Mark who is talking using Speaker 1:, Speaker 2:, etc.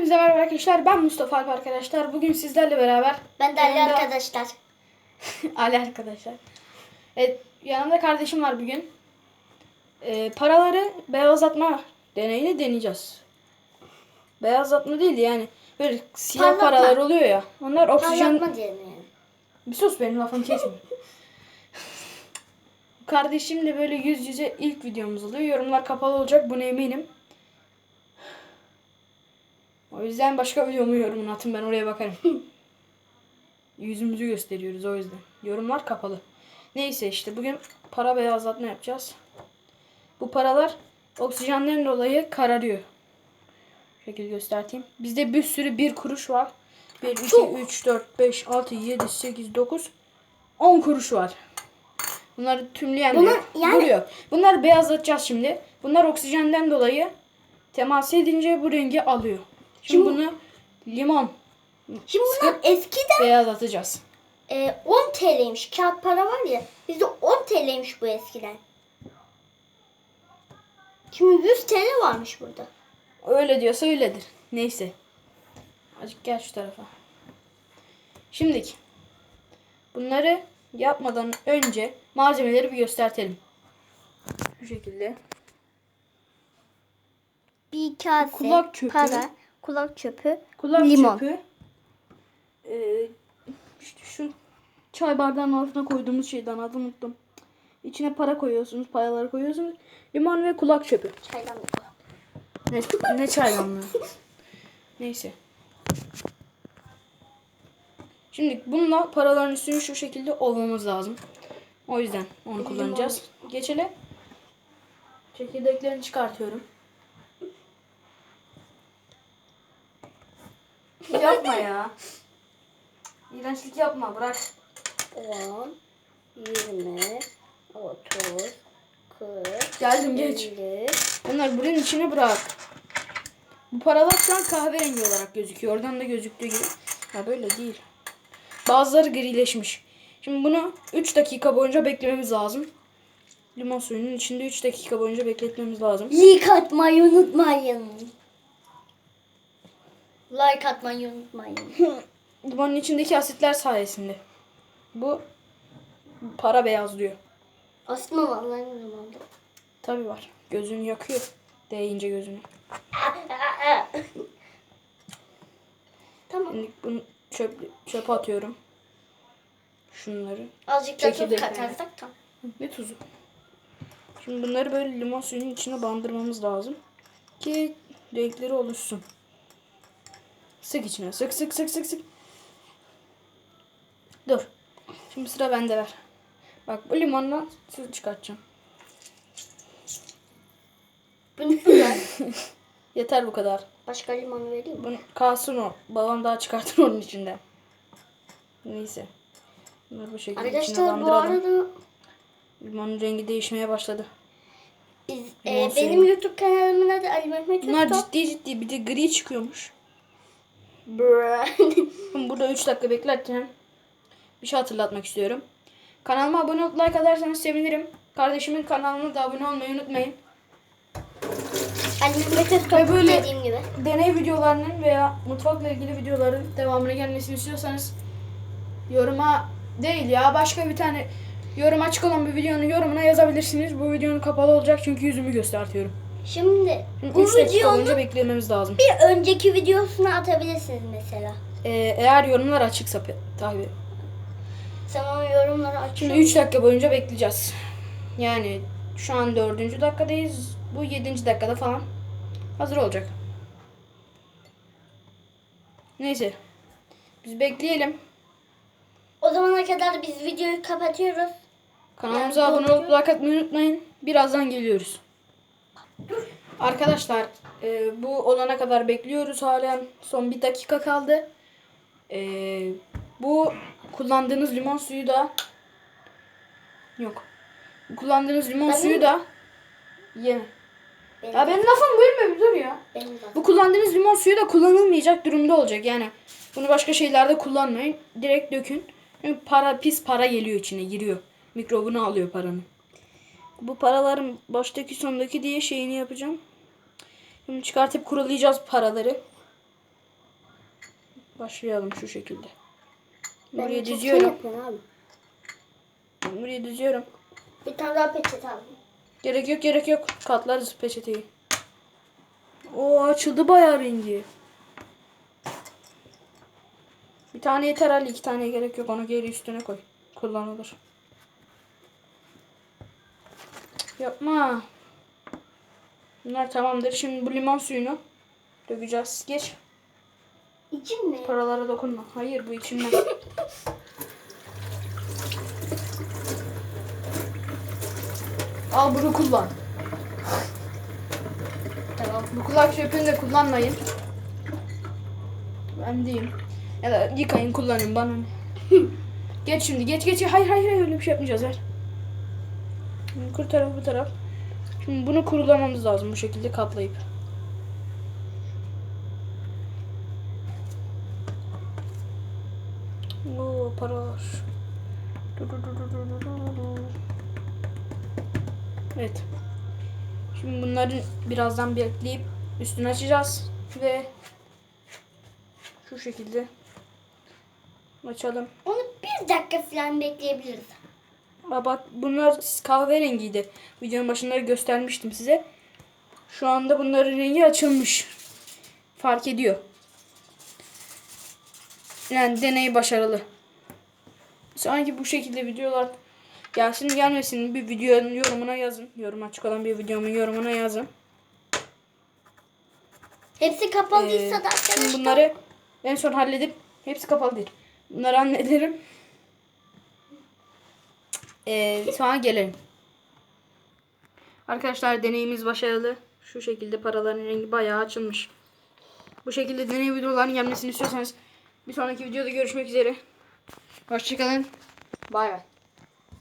Speaker 1: Hepinize merhaba arkadaşlar. Ben Mustafa Alp arkadaşlar. Bugün sizlerle beraber
Speaker 2: Ben de Ali
Speaker 1: Yanımda-
Speaker 2: arkadaşlar.
Speaker 1: Ali arkadaşlar. Evet, yanımda kardeşim var bugün. Ee, paraları beyazlatma deneyini deneyeceğiz. Beyazlatma değil de yani böyle siyah
Speaker 2: Parlatma.
Speaker 1: paralar oluyor ya. Onlar oksijen... Bir sus benim lafımı kesme. Kardeşimle böyle yüz yüze ilk videomuz oluyor. Yorumlar kapalı olacak buna eminim. O yüzden başka videomu yorumunu atın ben oraya bakarım. Yüzümüzü gösteriyoruz o yüzden. Yorumlar kapalı. Neyse işte bugün para beyazlatma yapacağız. Bu paralar oksijenden dolayı kararıyor. Şekil göstereyim. Bizde bir sürü bir kuruş var. 1, 2,
Speaker 2: Çok.
Speaker 1: 3, 4, 5, 6, 7, 8, 9, 10 kuruş var. Bunları tümleyen
Speaker 2: Bunlar
Speaker 1: diyor,
Speaker 2: yani-
Speaker 1: vuruyor. Bunları beyazlatacağız şimdi. Bunlar oksijenden dolayı temas edince bu rengi alıyor. Şimdi bunu limon
Speaker 2: Şimdi bunlar eskiden
Speaker 1: beyazlatacağız.
Speaker 2: e, 10 TL'ymiş. Kağıt para var ya. Bizde 10 TL'ymiş bu eskiden. Şimdi 100 TL varmış burada.
Speaker 1: Öyle diyorsa öyledir. Neyse. Azıcık gel şu tarafa. Şimdiki. Bunları yapmadan önce malzemeleri bir göstertelim. Şu şekilde.
Speaker 2: Bir kase
Speaker 1: Kulak çöpü.
Speaker 2: para, kulak çöpü,
Speaker 1: Kulak
Speaker 2: limon.
Speaker 1: çöpü. Ee, işte şu çay bardağının altına koyduğumuz şeyden adını unuttum. İçine para koyuyorsunuz, paraları koyuyorsunuz. Limon ve kulak çöpü.
Speaker 2: Çaydanlık.
Speaker 1: Ne, ne çaydanlığı. Neyse. Şimdi bununla paraların üstünü şu şekilde ovmamız lazım. O yüzden onu kullanacağız. Geçelim. Çekirdeklerini çıkartıyorum. Yapma ya. İğrençlik yapma bırak.
Speaker 2: 10, 20, 30, 40,
Speaker 1: Geldim geç.
Speaker 2: 50.
Speaker 1: Bunları buranın içine bırak. Bu paralar şu an kahverengi olarak gözüküyor. Oradan da gözüktüğü gibi. Ya böyle değil. Bazıları grileşmiş. Şimdi bunu 3 dakika boyunca beklememiz lazım. Limon suyunun içinde 3 dakika boyunca bekletmemiz lazım.
Speaker 2: Atmayı unutmayın. Like atmayı unutmayın.
Speaker 1: Limonun içindeki asitler sayesinde. Bu para beyazlıyor.
Speaker 2: Aslında vallahi unutmadım.
Speaker 1: Tabi var. Gözünü yakıyor. Değince gözünü.
Speaker 2: Tamam.
Speaker 1: Şimdi bunu çöp, çöpe atıyorum. Şunları.
Speaker 2: Azıcık da tuz katarsak tamam.
Speaker 1: Ne tuzu? Şimdi bunları böyle limon suyunun içine bandırmamız lazım. Ki renkleri oluşsun. Sık içine. Sık sık sık sık sık. Dur. Şimdi sıra bende ver. Bak bu limonla su çıkartacağım.
Speaker 2: Bu ne ya?
Speaker 1: Yeter bu kadar.
Speaker 2: Başka limon vereyim mi?
Speaker 1: Bunu kalsın o. Babam daha çıkartır onun içinden. Neyse. Bunları bu şekilde içine
Speaker 2: Arkadaşlar bu
Speaker 1: bandıralım.
Speaker 2: arada
Speaker 1: Limonun rengi değişmeye başladı.
Speaker 2: biz,
Speaker 1: Limon
Speaker 2: e,
Speaker 1: suyu.
Speaker 2: benim YouTube kanalımın adı Ali Mehmet
Speaker 1: Bunlar ciddi ciddi bir de gri çıkıyormuş. Burada 3 dakika beklerken bir şey hatırlatmak istiyorum. Kanalıma abone olup like atarsanız sevinirim. Kardeşimin kanalına da abone olmayı unutmayın.
Speaker 2: Usta
Speaker 1: Ve böyle-
Speaker 2: dediğim gibi.
Speaker 1: Deney videolarının veya mutfakla ilgili videoların devamını gelmesini istiyorsanız yoruma değil ya başka bir tane yorum açık olan bir videonun yorumuna yazabilirsiniz. Bu videonun kapalı olacak çünkü yüzümü göstertiyorum.
Speaker 2: Şimdi bu
Speaker 1: 3 dakika
Speaker 2: videonun
Speaker 1: beklememiz lazım.
Speaker 2: bir önceki videosunu atabilirsiniz mesela.
Speaker 1: Ee, eğer yorumlar açıksa pe- tabii.
Speaker 2: Sen o yorumları.
Speaker 1: Şimdi 3 dakika boyunca bekleyeceğiz. Yani şu an 4. dakikadayız. Bu 7. dakikada falan hazır olacak. Neyse. Biz bekleyelim.
Speaker 2: O zamana kadar biz videoyu kapatıyoruz.
Speaker 1: Kanalımıza abone olup like atmayı unutmayın. Birazdan geliyoruz. Arkadaşlar e, bu olana kadar bekliyoruz halen. Son bir dakika kaldı. E, bu kullandığınız limon suyu da yok. Bu kullandığınız limon
Speaker 2: Ben
Speaker 1: suyu
Speaker 2: mi?
Speaker 1: da yeme.
Speaker 2: Benim,
Speaker 1: Ya benim lafım bölme bir dur ya.
Speaker 2: benim.
Speaker 1: Bu kullandığınız limon suyu da kullanılmayacak durumda olacak. Yani bunu başka şeylerde kullanmayın. Direkt dökün. Çünkü para pis para geliyor içine giriyor. Mikrobunu alıyor paranın. Bu paraların baştaki sondaki diye şeyini yapacağım. Şimdi çıkartıp kurulayacağız paraları. Başlayalım şu şekilde.
Speaker 2: Ben
Speaker 1: Buraya
Speaker 2: abi.
Speaker 1: Buraya diziyorum.
Speaker 2: Bir tane daha peçete aldım.
Speaker 1: Gerek yok gerek yok. Katlarız peçeteyi. O açıldı bayağı rengi. Bir tane yeter Ali. iki tane gerek yok. Onu geri üstüne koy. Kullanılır. Yapma. Bunlar tamamdır. Şimdi bu limon suyunu dökeceğiz. Geç.
Speaker 2: İçin mi?
Speaker 1: Paralara dokunma. Hayır bu içinden. Al bunu kullan. Tamam. Bu kulak çöpünü de kullanmayın. Ben diyeyim. Ya da yıkayın kullanın bana geç şimdi geç geç. Hayır hayır hayır öyle bir şey yapmayacağız ver. Şimdi Kur taraf bu taraf. Şimdi bunu kurulamamız lazım bu şekilde katlayıp. Oo paralar. Evet. Şimdi bunları birazdan bekleyip üstünü açacağız ve şu şekilde açalım.
Speaker 2: Onu bir dakika falan bekleyebiliriz.
Speaker 1: Bak bunlar kahverengiydi. Videonun başında göstermiştim size. Şu anda bunların rengi açılmış. Fark ediyor. Yani deney başarılı. Sanki bu şekilde videolar gelsin gelmesin bir videonun yorumuna yazın. Yorum açık olan bir videomun yorumuna yazın.
Speaker 2: Hepsi kapalıysa
Speaker 1: Ee,
Speaker 2: da arkadaşlar.
Speaker 1: bunları en son halledip hepsi kapalı değil. Bunları hallederim. Ee, sonra gelelim. Arkadaşlar deneyimiz başarılı. Şu şekilde paraların rengi bayağı açılmış. Bu şekilde deney videolarının gelmesini istiyorsanız bir sonraki videoda görüşmek üzere. Hoşçakalın. Bay bay.